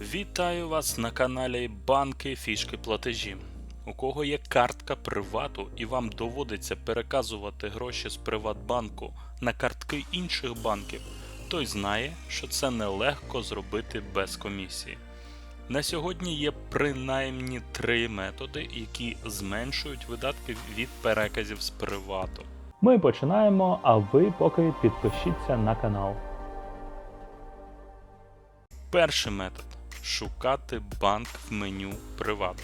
Вітаю вас на каналі Банки Фішки Платежі. У кого є картка привату і вам доводиться переказувати гроші з Приватбанку на картки інших банків, той знає, що це нелегко зробити без комісії. На сьогодні є принаймні три методи, які зменшують видатки від переказів з привату. Ми починаємо, а ви поки підпишіться на канал. Перший метод шукати банк в меню Приват.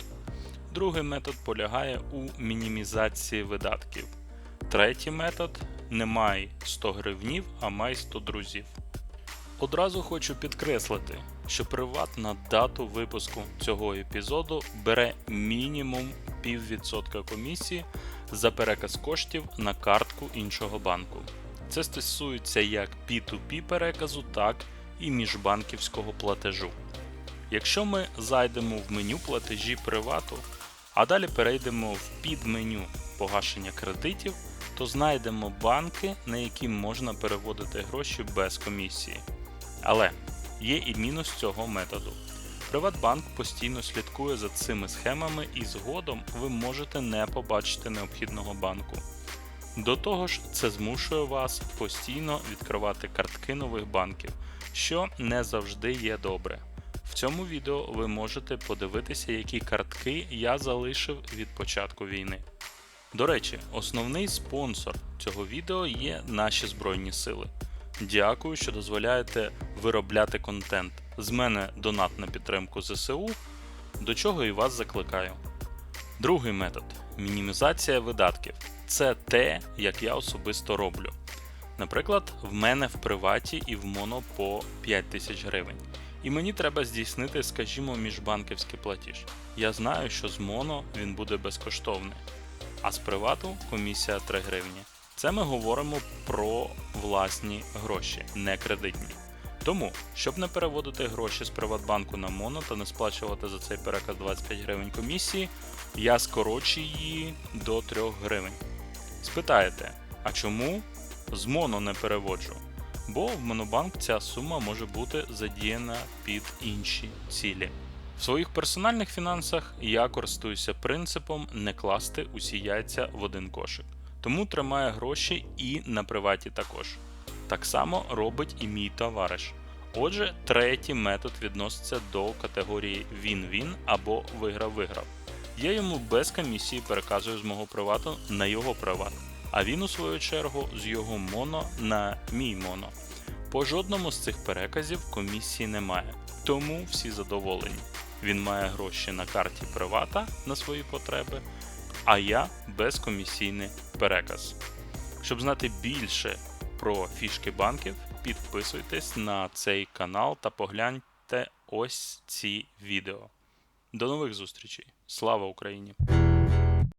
Другий метод полягає у мінімізації видатків. Третій метод не май 100 гривнів, а май 100 друзів. Одразу хочу підкреслити, що приват на дату випуску цього епізоду бере мінімум піввідсотка комісії за переказ коштів на картку іншого банку. Це стосується як P2P переказу, так і міжбанківського платежу. Якщо ми зайдемо в меню платежі привату, а далі перейдемо в підменю погашення кредитів, то знайдемо банки, на які можна переводити гроші без комісії. Але є і мінус цього методу. Приватбанк постійно слідкує за цими схемами і згодом ви можете не побачити необхідного банку. До того ж, це змушує вас постійно відкривати картки нових банків, що не завжди є добре. Цьому відео ви можете подивитися, які картки я залишив від початку війни. До речі, основний спонсор цього відео є наші Збройні Сили. Дякую, що дозволяєте виробляти контент. З мене донат на підтримку ЗСУ, до чого і вас закликаю. Другий метод мінімізація видатків. Це те, як я особисто роблю. Наприклад, в мене в приваті і в моно по 5 тисяч гривень. І мені треба здійснити, скажімо, міжбанківський платіж. Я знаю, що з моно він буде безкоштовний, а з привату комісія 3 гривні. Це ми говоримо про власні гроші, не кредитні. Тому, щоб не переводити гроші з Приватбанку на моно та не сплачувати за цей переказ 25 гривень комісії, я скорочу її до 3 гривень. Спитаєте, а чому з моно не переводжу? Бо в Монобанк ця сума може бути задіяна під інші цілі. В своїх персональних фінансах я користуюся принципом не класти усі яйця в один кошик. Тому тримаю гроші і на приваті також. Так само робить і мій товариш. Отже, третій метод відноситься до категорії він-він або виграв-виграв. Я йому без комісії переказую з мого привату на його приват, а він, у свою чергу, з його моно на мій моно. По жодному з цих переказів комісії немає, тому всі задоволені. Він має гроші на карті привата на свої потреби, а я безкомісійний переказ. Щоб знати більше про фішки банків, підписуйтесь на цей канал та погляньте ось ці відео. До нових зустрічей! Слава Україні!